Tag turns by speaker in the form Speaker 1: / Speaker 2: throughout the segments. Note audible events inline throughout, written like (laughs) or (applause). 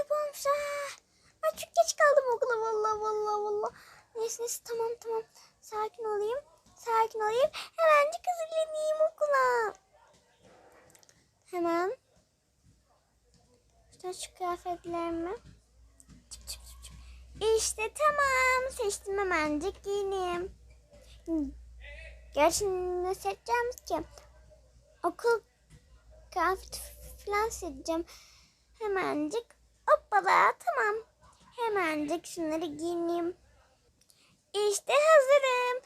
Speaker 1: sabah olmuş. Ay çok geç kaldım okula vallahi vallahi vallahi. Neyse neyse tamam tamam. Sakin olayım. Sakin olayım. Hemencik hazırlanayım okula. Hemen. İşte şu kıyafetlerimi. Çıp çıp çıp çıp. İşte tamam. Seçtim hemencik giyineyim. Gerçi ne seçeceğim ki? Okul kıyafeti falan seçeceğim. Hemencik. Hoppala tamam. Hemencik şunları giyineyim. İşte hazırım.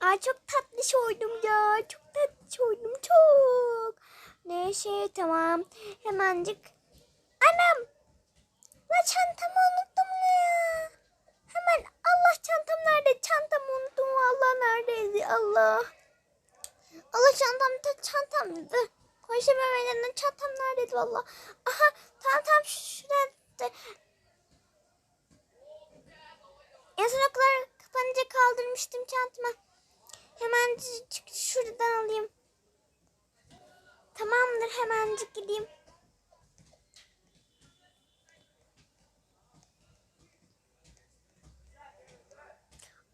Speaker 1: Ay çok tatlış oldum ya. Çok tatlış oldum çok. Neyse tamam. Hemencik. Anam. La çantamı unuttum ya. Hemen Allah çantam nerede? Çantamı unuttum. Allah neredeydi? Allah. Allah çantam da çantamdı. Koşamayan çantam neredeydi valla. Aha tamam tamam şurada. En son okullar kapanınca kaldırmıştım çantama. Hemen şuradan alayım. Tamamdır hemencik gideyim.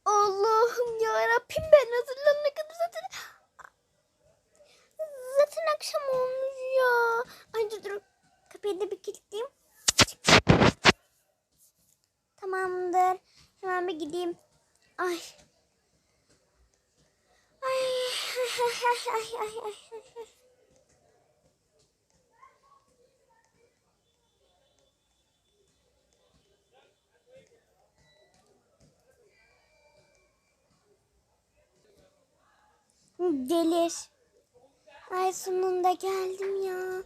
Speaker 1: Allah'ım ya Rabbim ben hazırlanana kadar zaten zaten akşam olmuş ya. Ay dur dur kapıyı da bir kilitleyeyim. Tamamdır. Hemen bir gideyim. Ay. Ay. Ay ay ay ay. ay. Gelir. Ay sonunda geldim ya.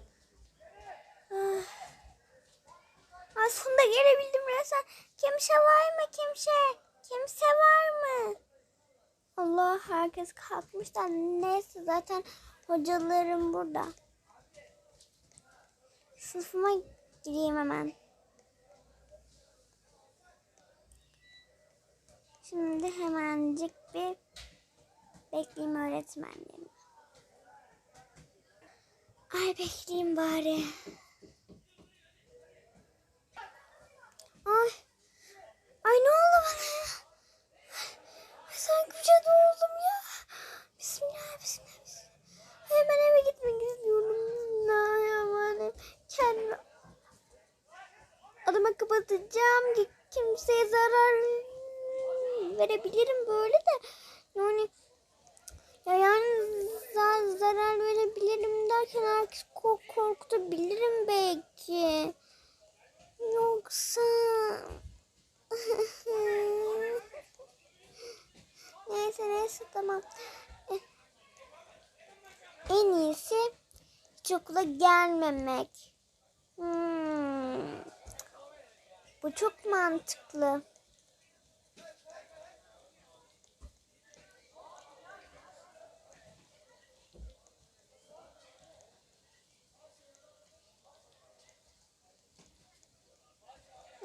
Speaker 1: Ah. Ay gelebildim resmen. Kimse var mı kimse? Kimse var mı? Allah herkes kalkmış da neyse zaten hocalarım burada. Sınıfıma gireyim hemen. Şimdi hemencik bir bekleyeyim öğretmenlerimi. Ay bekleyeyim bari. Ay. Ay ne oldu bana ya? Ay, sanki güce doğdum ya. Bismillah, bismillah, bismillah. Ay ben eve gitmek istiyorum. Bismillahirrahmanirrahim. Kendimi adıma kapatacağım ki kimseye zarar verebilirim böyle de. Yani ya yani za- zarar verebilirim derken herkes kork korkutabilirim belki. Yoksa... neyse neyse tamam. Eh, En iyisi hiç okula gelmemek. Hmm. Bu çok mantıklı.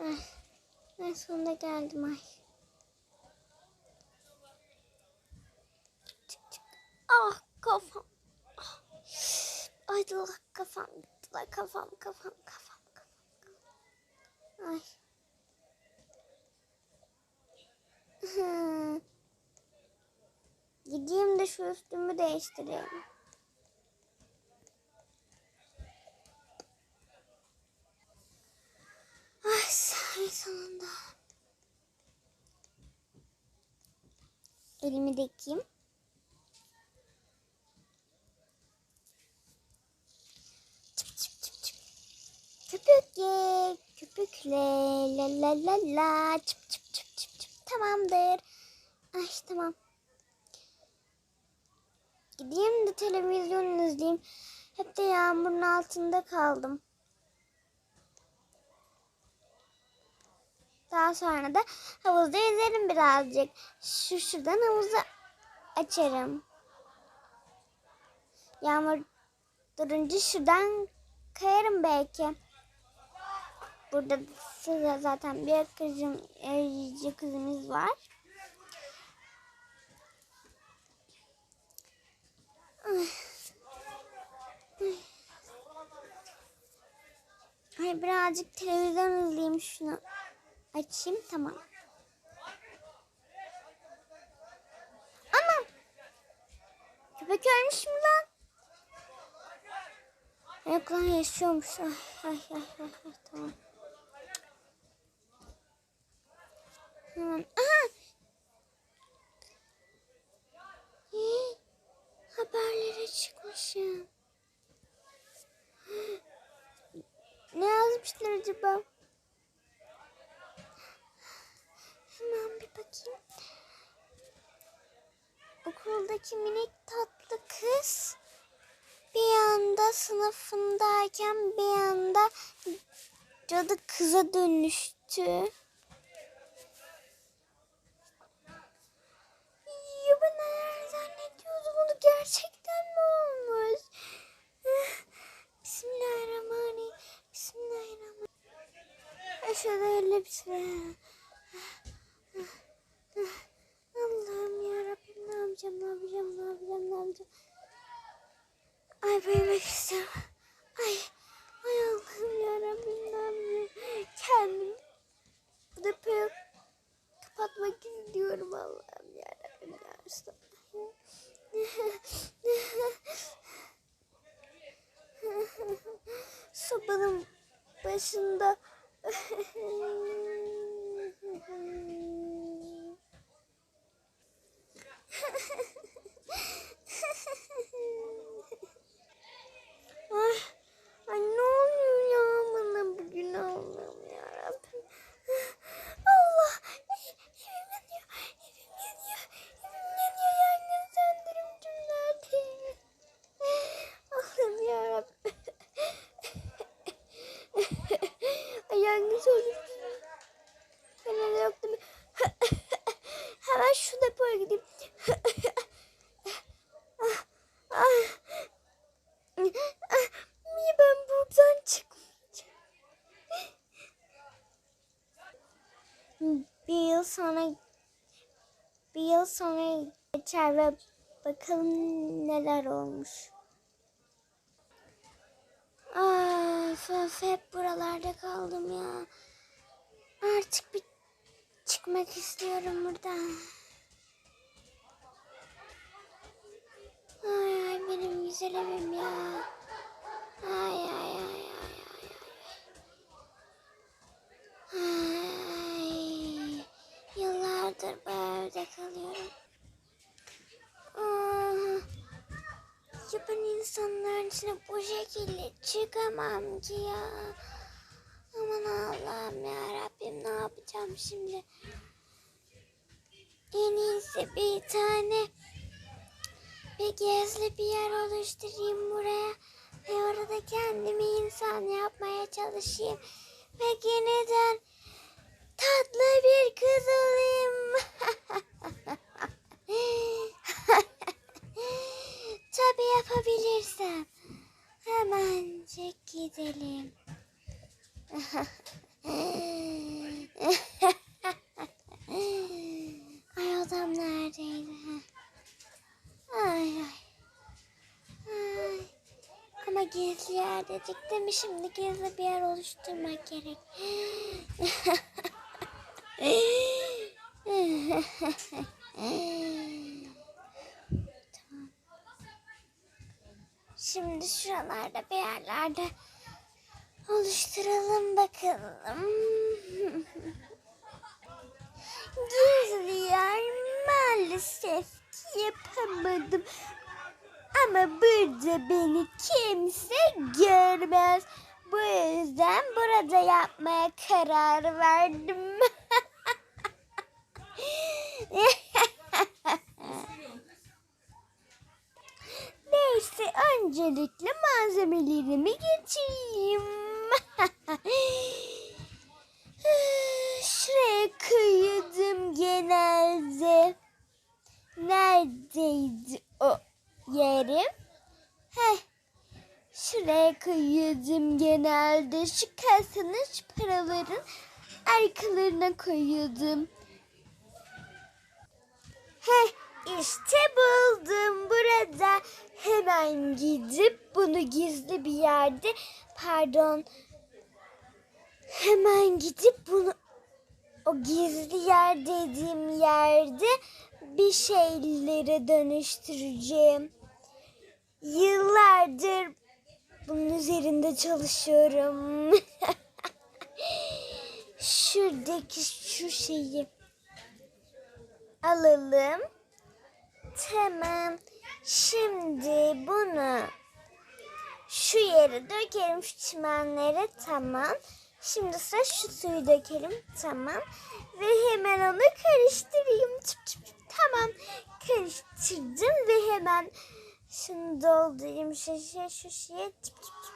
Speaker 1: Ay, en sonunda geldim ay. Kafam kafam kafam kafam kafam. Ay. (laughs) Gideyim de şu üstümü değiştireyim. Ay ay sonunda. Elimi de yıkayayım. Çıp çıp çıp çıp. Köpük ye, köpükle, la la la çıp çıp çıp çıp çıp. Tamamdır. Ay tamam. Gideyim de televizyon izleyeyim. Hep de yağmurun altında kaldım. Daha sonra da havuzda yüzerim birazcık. Şu şuradan havuzu açarım. Yağmur durunca şuradan kayarım belki. Burada size zaten bir kızım, evci kızımız var. Ay. Birazcık televizyon Açayım tamam. Anam. Köpek ölmüş mü lan? Yok lan yaşıyormuş. Ay ay ay ay, ay tamam. Aha. İyi. Haberlere çıkmışım. Ne yazmışlar acaba? Hemen bir bakayım. Okuldaki minik tatlı kız bir anda sınıfındayken bir anda cadı kıza dönüştü. Gerçekten mi olmuş? Bismillahirrahmanirrahim. Bismillahirrahmanirrahim. Eşhedü en la bismillah. Allah'ım ya Rabbim ne yapacağım, ne yapacağım, ne yapacağım, ne yapacağım. Ay büyümek istiyorum. Ay, ay Allah'ım ya Rabbim ne yapacağım. Kendim bu depoyu kapatmak istiyorum Allah'ım ya Rabbim ya Resulallah. Sobanın başında (laughs) ay, ay ne oluyor ya bana bugün Allah'ım ya Rabbim. Allah evim yanıyor, evim yanıyor, evim yanıyor yangın söndürümcüm nerede? Allah'ım ya Rabbim. Ay yangın söndürümcüm. Fener yok değil mi? Hemen şu depoya gideyim. Ah, ah. Ah, Niye ben buradan çıkmayacağım? Bir yıl sonra bir yıl sonra geçer ve bakalım neler olmuş. Of, of hep buralarda kaldım ya. Artık bir çıkmak istiyorum buradan. Ay ay benim güzel evim ya. Ay ay ay ay ay ay. Ay. Yıllardır bu evde kalıyorum. Aa, ya ben insanların içine bu şekilde çıkamam ki ya. Aman Allah'ım ya Rabbim ne yapacağım şimdi? En iyisi bir tane bir gizli bir yer oluşturayım buraya ve orada kendimi insan yapmaya çalışayım ve yeniden tatlı bir kız olayım. (laughs) Tabii yapabilirsem. Hemencik gidelim. (laughs) Ay odam neredeydi? Ay ay. Ay. Ama gizli yer dedik değil mi? Şimdi gizli bir yer oluşturmak gerek. (laughs) tamam. Şimdi şuralarda bir yerlerde oluşturalım bakalım. (laughs) Gizli yer maalesef ki yapamadım. Ama burada beni kimse görmez. Bu yüzden burada yapmaya karar verdim. (laughs) (laughs) Neyse öncelikle malzemelerimi getireyim. (laughs) Şuraya koydum genelde. Neredeydi o yerim? Heh. Şuraya koyuyordum genelde. Şu kasanın şu paraların arkalarına koyuyordum. Heh, işte buldum burada. Hemen gidip bunu gizli bir yerde pardon. Hemen gidip bunu o gizli yer dediğim yerde bir şeyleri dönüştüreceğim. Yıllardır bunun üzerinde çalışıyorum. (laughs) Şuradaki şu şeyi alalım. Tamam. Şimdi bunu şu yere dökelim şu çimenlere tamam. Şimdi sıra şu suyu dökelim tamam. Ve hemen onu karıştırayım. Çıp çıp çıp. Tamam karıştırdım ve hemen şunu doldurayım şu şişe şu şişe. Çıp çıp çıp.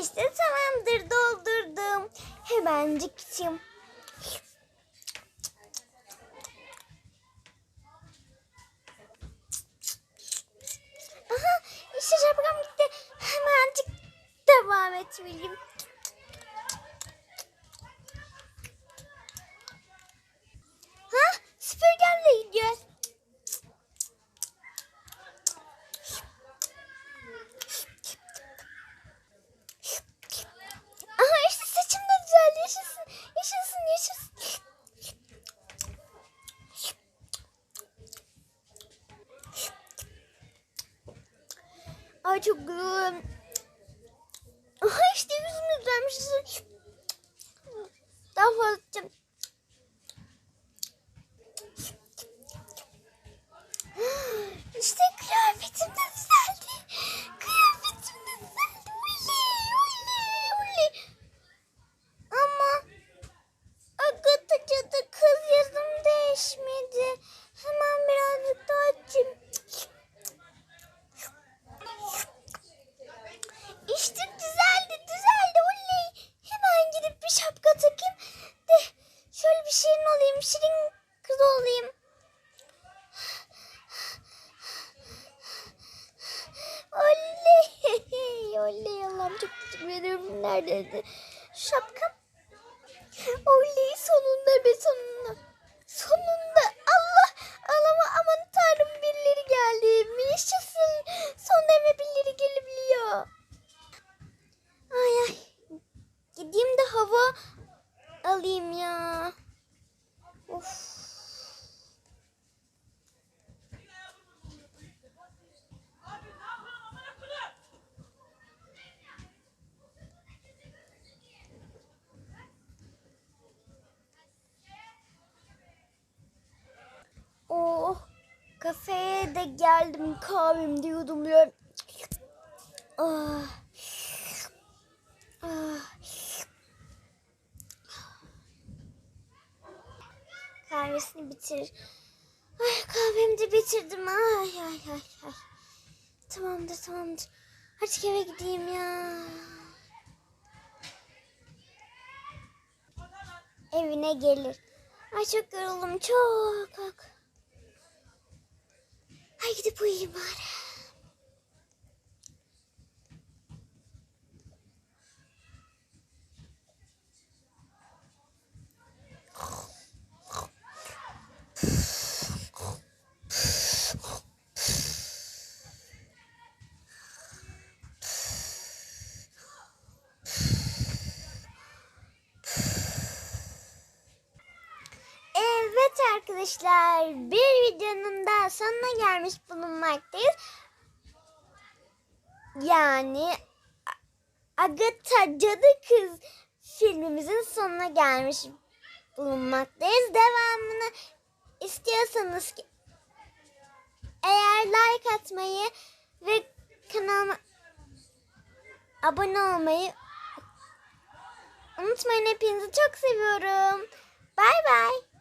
Speaker 1: İşte tamamdır doldurdum. Hemencik içeyim. Aha işte şapkam gitti. Hemencik devam etmeliyim. Ha süpürgemle gidiyor. Aha işte saçım da düzeldi. Yaşasın. Yaşasın yaşasın. Ay çok güzel. Aha işte yüzüm düzelmiş. Daha fazla. İşte kıyafetim de düzeldi. Kıyafetim de düzeldi. Oley oley oley. Ama Agatha cadı kız yazım değişmedi. Hemen birazcık daha açayım. İşte düzeldi düzeldi oley. Hemen gidip bir şapka takayım. De şöyle bir şirin olayım. Şirin kız olayım. Oley. (laughs) Oley Allah'ım çok teşekkür ederim. Neredeydi? Şapkam. Oley sonunda be sonunda. Sonunda Allah Allah'ıma aman tanrım birileri geldi. Yaşasın. Sonunda eve birileri gelebiliyor. Ay ay. Gideyim de hava alayım ya. Of. Oh, kafeye de geldim kahvem diyordum ya. Ah. Kahvesini bitir. Ay kahvemi de bitirdim. Ay ay ay ay. Tamamdır tamamdır. Artık eve gideyim ya. Evine gelir. Ay çok yoruldum çok. Ay gidip uyuyayım bari. Arkadaşlar bir videonun daha sonuna gelmiş bulunmaktayız. Yani Agatha Cadı Kız filmimizin sonuna gelmiş bulunmaktayız. Devamını istiyorsanız ki eğer like atmayı ve kanalıma abone olmayı unutmayın. Hepinizi çok seviyorum. Bay bay.